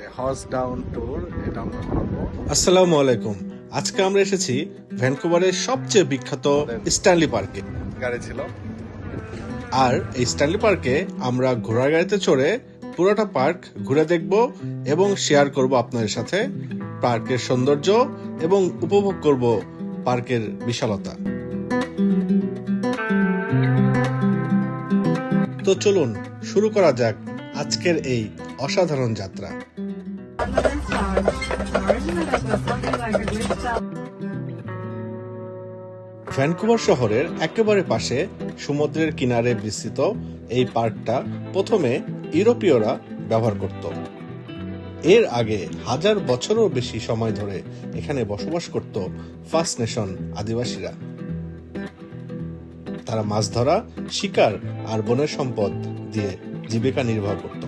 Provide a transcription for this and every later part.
যে down tour এটা আমরা করব। আসসালামু আলাইকুম। আজকে আমরা এসেছি ভ্যানকুভারের সবচেয়ে বিখ্যাত স্ট্যানলি পার্কে। গাড়ি ছিল। আর এই স্ট্যানলি পার্কে আমরা ঘোড়ার গাড়িতে চড়ে পুরোটা পার্ক ঘুরে দেখব এবং শেয়ার করব আপনাদের সাথে পার্কের সৌন্দর্য এবং উপভোগ করব পার্কের বিশালতা। তো চলুন শুরু করা যাক আজকের এই অসাধারণ যাত্রা। ভ্যানকুভার শহরের একেবারে পাশে সমুদ্রের কিনারে বিস্তৃত এই পার্কটা প্রথমে ইউরোপীয়রা ব্যবহার করত। এর আগে হাজার বছরও বেশি সময় ধরে এখানে বসবাস করত ফার্স্ট নেশন আদিবাসীরা। তারা মাছ ধরা, শিকার আর বনের সম্পদ দিয়ে জীবিকা নির্বাহ করত।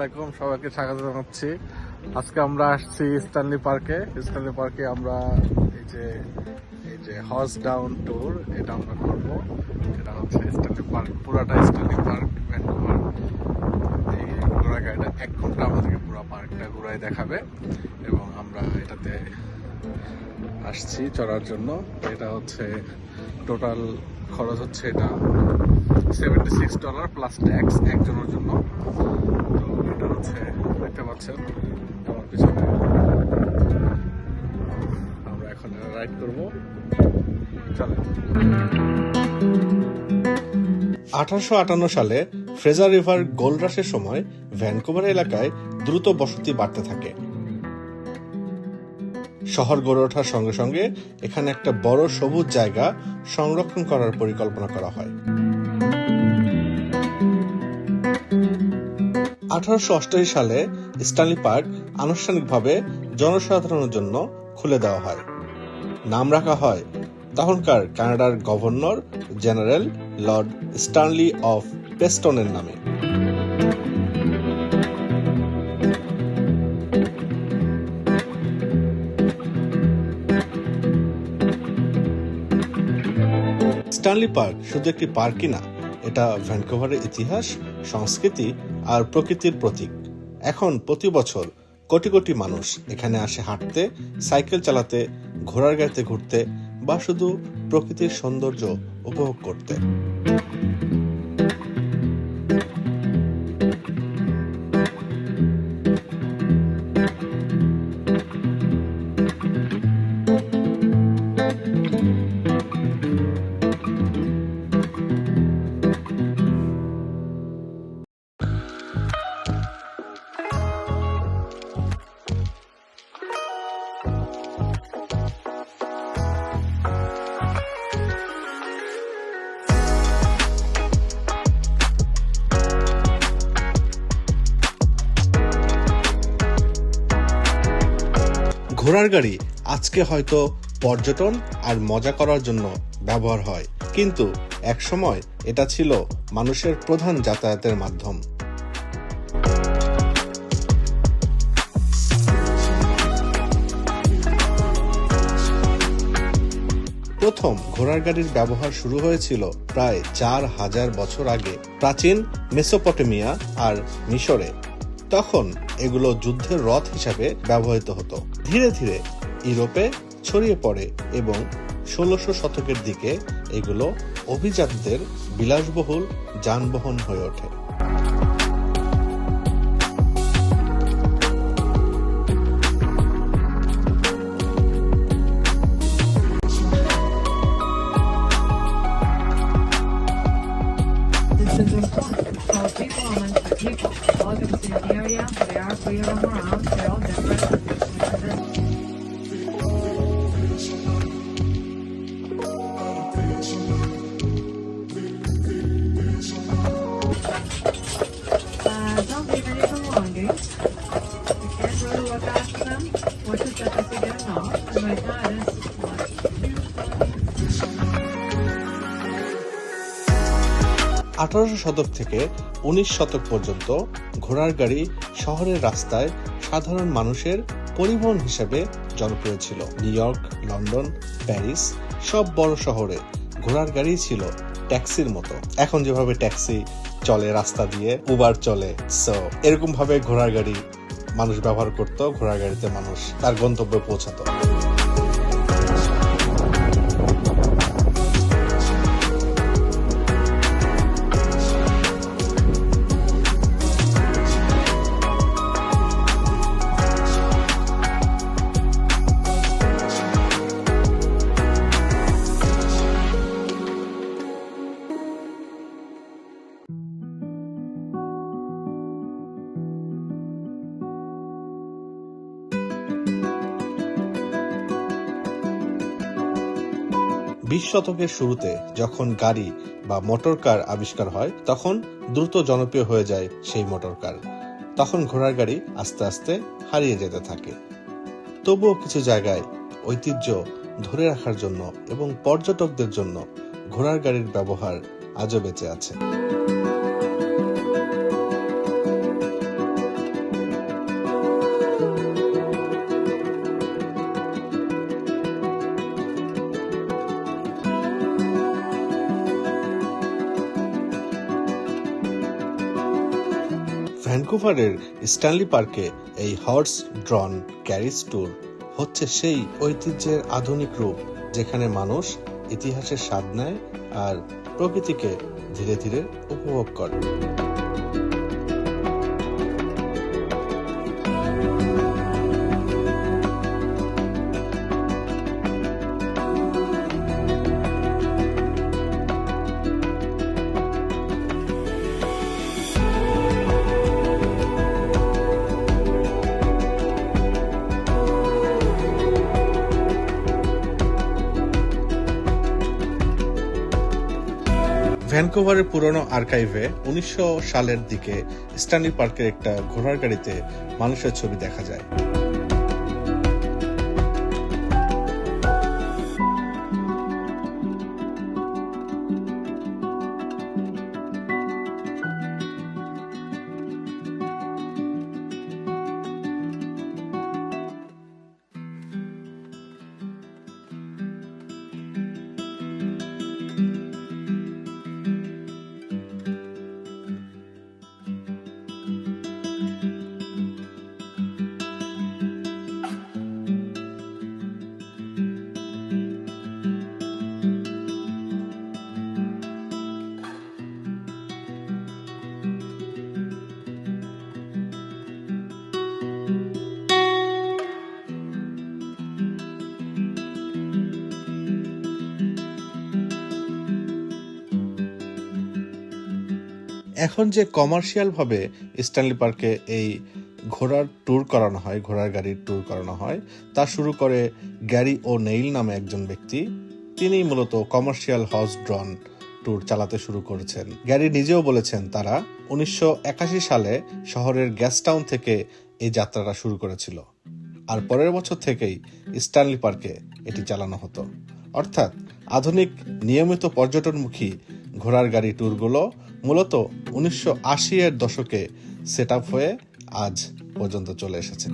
আলাইকুম, সবাইকে স্বাগত জানাচ্ছি। আজকে আমরা আসছি স্ট্যানলি পার্কে স্ট্যানলি পার্কে আমরা এই যে এই যে হর্স ডাউন ট্যুর এটা আমরা করব। এটা হচ্ছে স্ট্যানলি পার্ক পুরাটা স্ট্যানলি পার্ক ভ্যানকুভার এই ঘোড়া গাড়িটা এক ঘণ্টা আমাদেরকে পুরো পার্কটা ঘুরাই দেখাবে। এবং আমরা এটাতে আসছি চড়ার জন্য। এটা হচ্ছে টোটাল খরচ হচ্ছে এটা seventy six dollar plus tax একজনের জন্য। হচ্ছে দেখতে পাচ্ছেন। আমার পিছনে আমরা এখন রাইড করব। চলেন। আঠারোশো আটান্ন সালে ফ্রেজার রিভার গোল্ড রাশের সময় ভ্যানকুভার এলাকায় দ্রুত বসতি বাড়তে থাকে। শহর গড়ে ওঠার সঙ্গে সঙ্গে এখানে একটা বড় সবুজ জায়গা সংরক্ষণ করার পরিকল্পনা করা হয়। আঠারোশো সালে স্টানলি পার্ক আনুষ্ঠানিকভাবে জনসাধারণের জন্য খুলে দেওয়া হয়। নাম রাখা হয় তখনকার কানাডার governor general Lord Stanley of পেস্টনের নামে। স্টানলি পার্ক শুধু একটি পার্কই না, এটা ভ্যানকুভারের ইতিহাস, সংস্কৃতি আর প্রকৃতির প্রতীক। এখন প্রতি বছর কোটি কোটি মানুষ এখানে আসে হাঁটতে, সাইকেল চালাতে, ঘোড়ার গাড়িতে ঘুরতে বা শুধু প্রকৃতির সৌন্দর্য উপভোগ করতে। ঘোড়ার গাড়ি আজকে হয়তো পর্যটন আর মজা করার জন্য ব্যবহার হয়। কিন্তু একসময় এটা ছিল মানুষের প্রধান যাতায়াতের মাধ্যম। প্রথম ঘোড়ার গাড়ির ব্যবহার শুরু হয়েছিল প্রায় চার হাজার বছর আগে। প্রাচীন মেসোপটেমিয়া আর মিশরে। তখন এগুলো যুদ্ধের রথ হিসাবে ব্যবহৃত হতো। ধীরে ধীরে ইউরোপে ছড়িয়ে পড়ে এবং ষোলোশো শতকের দিকে এগুলো অভিজাতদের বিলাসবহুল যানবাহন হয়ে ওঠে। Sierra Morales. আঠারোশো শতক থেকে উনিশ শতক পর্যন্ত ঘোড়ার গাড়ি শহরের রাস্তায় সাধারণ মানুষের পরিবহন হিসেবে জনপ্রিয় ছিল। নিউ ইয়র্ক, লন্ডন, প্যারিস সব বড় শহরে ঘোড়ার গাড়ি ছিল ট্যাক্সির মতো। এখন যেভাবে ট্যাক্সি চলে, রাস্তা দিয়ে উবার চলে সো এরকম ভাবে ঘোড়ার গাড়ি মানুষ ব্যবহার করত, ঘোড়ার গাড়িতে মানুষ তার গন্তব্যে পৌঁছাতো। বিশ শতকের শুরুতে যখন গাড়ি বা মোটর কার আবিষ্কার হয়, তখন দ্রুত জনপ্রিয় হয়ে যায় সেই মোটর কার। তখন ঘোড়ার গাড়ি আস্তে আস্তে হারিয়ে যেতে থাকে। তবুও কিছু জায়গায় ঐতিহ্য ধরে রাখার জন্য এবং পর্যটকদের জন্য ঘোড়ার গাড়ির ব্যবহার আজও বেঁচে আছে। ভ্যানকুভারের স্ট্যানলি পার্কে এই হর্স ড্রন ক্যারিজ ট্যুর হচ্ছে সেই ঐতিহ্যের আধুনিক রূপ যেখানে মানুষ ইতিহাসের স্বাদ নেয় আর প্রকৃতিকে ধীরে ধীরে উপভোগ করে। ভ্যানকুভারের পুরনো আর্কাইভে উনিশশো সালের দিকে স্ট্যানলি পার্কের একটা ঘোড়ার গাড়িতে মানুষের ছবি দেখা যায়। এখন যে কমার্শিয়াল ভাবে স্ট্যানলি পার্কে এই ঘোড়ার ট্যুর করানো হয়, ঘোড়ার গাড়ির ট্যুর করানো হয়, তা শুরু করে গ্যারি ও নেইল নামে একজন ব্যক্তি। তিনি মূলত কমার্শিয়াল হর্স ড্রন ট্যুর চালাতে শুরু করেছেন। গ্যারি নিজেও বলেছেন তারা উনিশশো একাশি সালে শহরের গ্যাস টাউন থেকে এই যাত্রাটা শুরু করেছিল। আর পরের বছর থেকেই স্ট্যানলি পার্কে এটি চালানো হতো। অর্থাৎ আধুনিক নিয়মিত পর্যটনমুখী ঘোড়ার গাড়ি ট্যুরগুলো মূলত উনিশশো আশি এর দশকে সেট হয়ে আজ পর্যন্ত চলে এসেছে।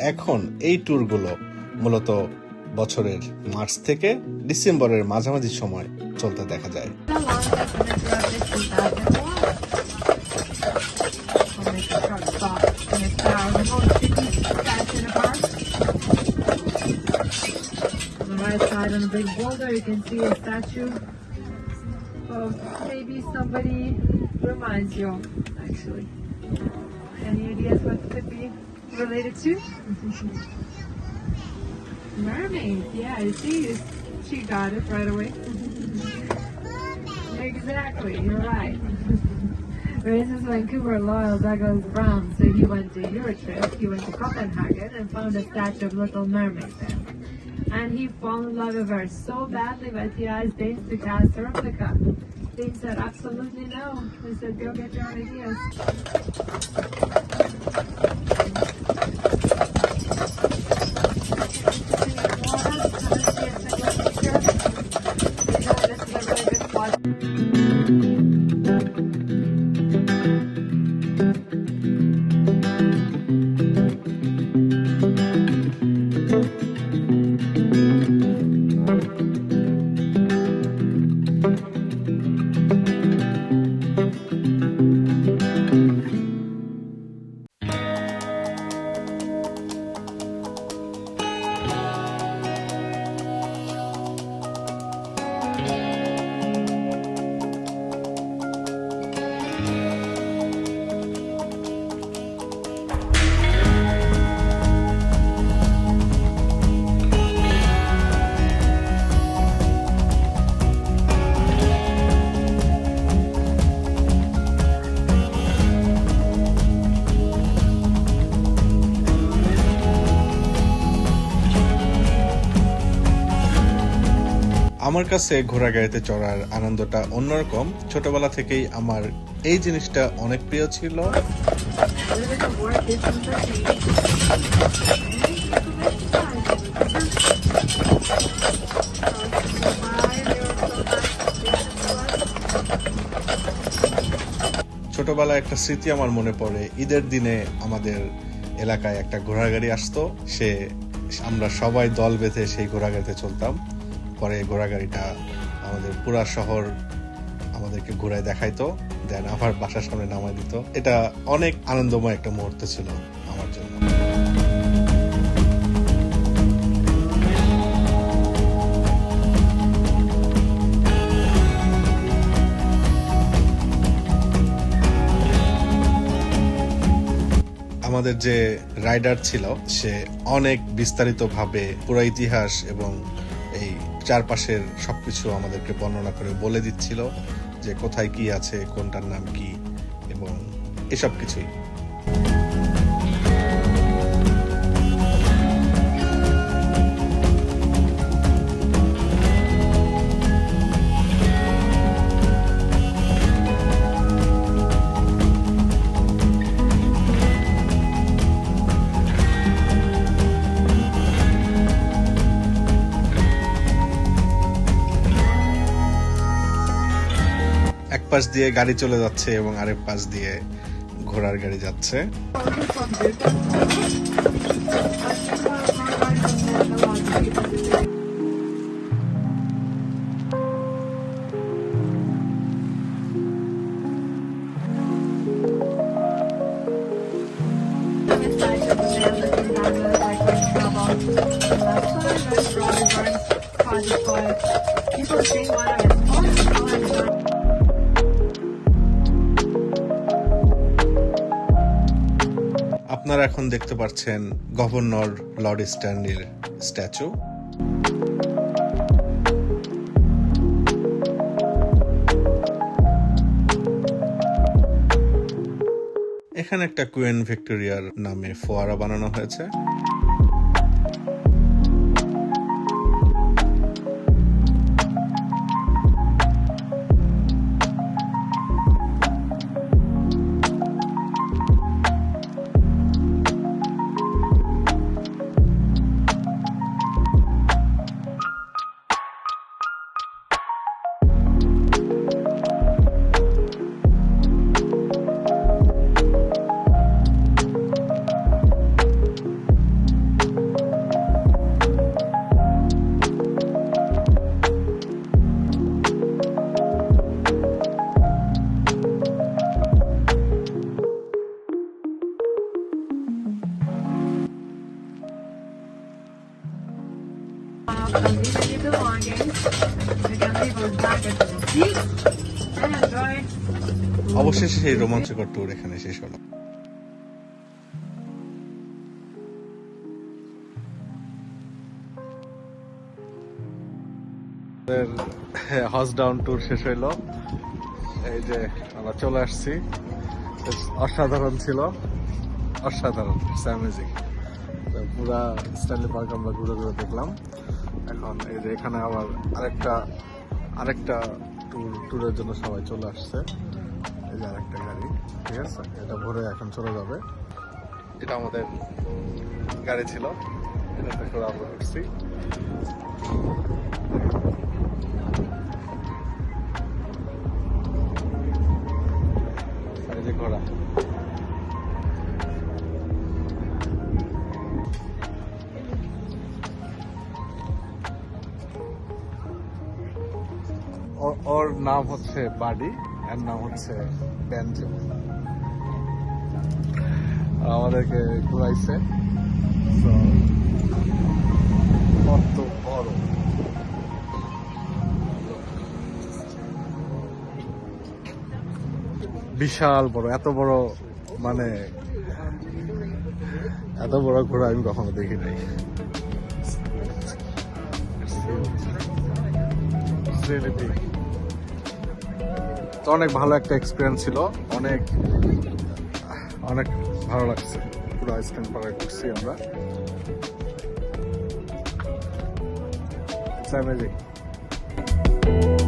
এখন এই ট্যুরগুলো মূলত বছরের মার্চ থেকে ডিসেম্বরের মাঝামাঝি সময় চলতে দেখা যায় right side on the big boulder, you can see a statue of maybe somebody reminds you actually. Any ideas what could be related to? Mermaid, yeah, you see, she got it right away. exactly, you're right. Races Vancouver loyal Douglas Brown, so he went to Eurotrip, he went to Copenhagen and found a statue of Little Mermaid there. And he fell in love with her so badly that he asked Danes to cast a replica. They said absolutely no. They said go get your ideas. আমার কাছে ঘোড়া গাড়িতে চড়ার আনন্দটা অন্যরকম। ছোটবেলা থেকেই আমার এই জিনিসটা অনেক প্রিয় ছিল. ছোটবেলায় একটা স্মৃতি আমার মনে পড়ে। ঈদের দিনে আমাদের এলাকায় একটা ঘোড়া গাড়ি আসতো। সে, আমরা সবাই দল বেঁধে সেই ঘোড়া গাড়িতে চলতাম। পরে ঘোড়া গাড়িটা আমাদের পুরা শহর আমাদেরকে ঘোরায় দেখাইতো দেন আবার বাসার সামনে নামাই দিত। এটা অনেক আনন্দময় একটা মুহূর্ত ছিল আমার জন্য। আমাদের যে রাইডার ছিল, সে অনেক বিস্তারিত ভাবে পুরো ইতিহাস এবং চারপাশের সবকিছু আমাদেরকে বর্ণনা করে বলে দিচ্ছিল যে কোথায় কি আছে, কোনটার নাম কি, এবং এসব কিছুই। পাশ দিয়ে গাড়ি চলে যাচ্ছে এবং আরেক পাশ দিয়ে ঘোড়ার গাড়ি যাচ্ছে। People say one আপনারা এখন দেখতে পাচ্ছেন গভর্নর লর্ড স্ট্যানলির স্ট্যাচু। এখানে একটা কুয়েন ভিক্টোরিয়ার নামে ফোয়ারা বানানো হয়েছে। অবশেষে সেই রোমাঞ্চকর ট্যুর এখানে শেষ হলো। হজ ডাউন ট্যুর শেষ হইল। এই যে আমরা চলে আসছি। অসাধারণ ছিল। অসাধারণ পুরা স্ট্যানলি পার্ক আমরা ঘুরে ঘুরে দেখলাম। এখন এই যে এখানে আবার আরেকটা আরেকটা ট্যুর ট্যুরের জন্য সবাই চলে আসছে। এই যে আরেকটা গাড়ি, ঠিক আছে? এটা ভরে এখন চলে যাবে। এটা আমাদের গাড়ি ছিল। এটাতে করে আমরা উঠছি ওর- নাম হচ্ছে বাডি এর নাম হচ্ছে ব্যানজো আমাদেরকে ঘুরাইছে। কত বিশাল বড়, এত বড় মানে এত বড় ঘোড়া আমি কখনো দেখি নাই। তো অনেক ভালো একটা এক্সপিরিয়েন্স ছিল। অনেক অনেক ভালো লাগছে। পুরো আইসক্রিম পার্কে ঘুরছি আমরা। It's.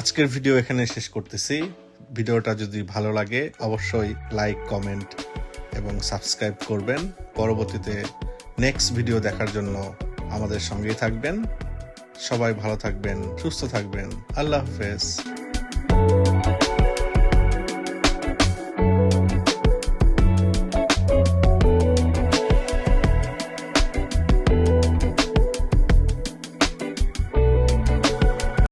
আজকের ভিডিও এখানে শেষ করতেছি। ভিডিওটা যদি ভালো লাগে, অবশ্যই লাইক, কমেন্ট এবং সাবস্ক্রাইব করবেন। পরবর্তীতে নেক্সট ভিডিও দেখার জন্য আমাদের সঙ্গেই থাকবেন। সবাই ভালো থাকবেন, সুস্থ থাকবেন। আল্লাহ হাফেজ।